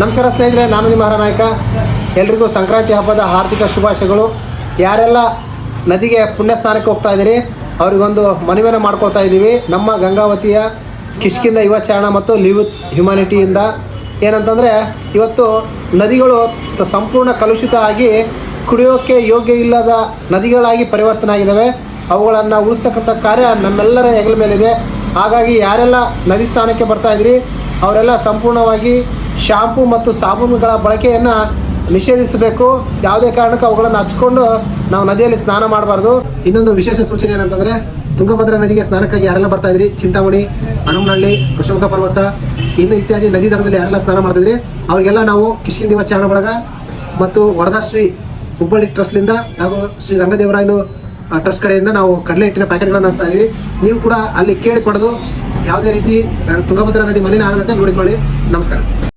ನಮಸ್ಕಾರ ಸ್ನೇಹಿತರೆ, ನಾನು ನಿಮ್ಮ ನಾಯಕ ಎಲ್ರಿಗೂ ಸಂಕ್ರಾಂತಿ ಹಬ್ಬದ ಆರ್ಥಿಕ ಶುಭಾಶಯಗಳು. ಯಾರೆಲ್ಲ ನದಿಗೆ ಪುಣ್ಯ ಸ್ನಾನಕ್ಕೆ ಹೋಗ್ತಾ ಇದ್ದೀರಿ, ಅವ್ರಿಗೊಂದು ಮನವಿಯನ್ನು ಮಾಡ್ಕೊಳ್ತಾ ಇದ್ದೀವಿ. ನಮ್ಮ ಗಂಗಾವತಿಯ ಕಿಷ್ಕಿಂದ ಯುವಚಾರಣ ಮತ್ತು ಲಿವ್ ಹ್ಯುಮ್ಯಾನಿಟಿಯಿಂದ ಏನಂತಂದರೆ, ಇವತ್ತು ನದಿಗಳು ಸಂಪೂರ್ಣ ಕಲುಷಿತ ಆಗಿ ಕುಡಿಯೋಕ್ಕೆ ಯೋಗ್ಯ ಇಲ್ಲದ ನದಿಗಳಾಗಿ ಪರಿವರ್ತನೆ ಆಗಿದ್ದಾವೆ. ಅವುಗಳನ್ನು ಉಳಿಸ್ತಕ್ಕಂಥ ಕಾರ್ಯ ನಮ್ಮೆಲ್ಲರ ಹೆಗಲ ಮೇಲಿದೆ. ಹಾಗಾಗಿ ಯಾರೆಲ್ಲ ನದಿ ಸ್ಥಾನಕ್ಕೆ ಬರ್ತಾ ಇದ್ರಿ ಅವರೆಲ್ಲ ಸಂಪೂರ್ಣವಾಗಿ ಶಾಂಪು ಮತ್ತು ಸಾಬೂನುಗಳ ಬಳಕೆಯನ್ನು ನಿಷೇಧಿಸಬೇಕು. ಯಾವುದೇ ಕಾರಣಕ್ಕೂ ಅವುಗಳನ್ನು ಹಚ್ಕೊಂಡು ನಾವು ನದಿಯಲ್ಲಿ ಸ್ನಾನ ಮಾಡಬಾರ್ದು. ಇನ್ನೊಂದು ವಿಶೇಷ ಸೂಚನೆ ಏನಂತಂದರೆ, ತುಂಗಭದ್ರಾ ನದಿಗೆ ಸ್ನಾನಕ್ಕಾಗಿ ಯಾರೆಲ್ಲ ಬರ್ತಾ ಇದ್ರಿ? ಚಿಂತಾಮಣಿ ಹನುಮನಹಳ್ಳಿ ಕೃಷ್ಣಮುಖ ಪರ್ವತ, ಇನ್ನು ಇತ್ಯಾದಿ ನದಿ ದಡದಲ್ಲಿ ಯಾರೆಲ್ಲ ಸ್ನಾನ ಮಾಡ್ತಿದ್ರಿ? ಅವರಿಗೆಲ್ಲ ನಾವು ಕಿಷ್ಕಿಂದಿವ ಚಾರಣ ಬಳಗ ಮತ್ತು ವರದಾಶ್ರೀ ಹುಬ್ಬಳ್ಳಿ ಟ್ರಸ್ಟ್ನಿಂದ ಹಾಗೂ ಶ್ರೀ ರಂಗದೇವರಾಯಲು ಟ್ರಸ್ಟ್ ಕಡೆಯಿಂದ ನಾವು ಕಡಲೆ ಹಿಟ್ಟಿನ ಪ್ಯಾಕೆಟ್ಗಳನ್ನು ಹಚ್ತಾ ಇದ್ವಿ. ನೀವು ಕೂಡ ಅಲ್ಲಿ ಕೇಳಿ ಯಾವುದೇ ರೀತಿ ತುಂಗಭದ್ರಾ ನದಿ ಮಲಿನ ಆಗದಂತೆ ನೋಡಿಕೊಳ್ಳಿ. ನಮಸ್ಕಾರ.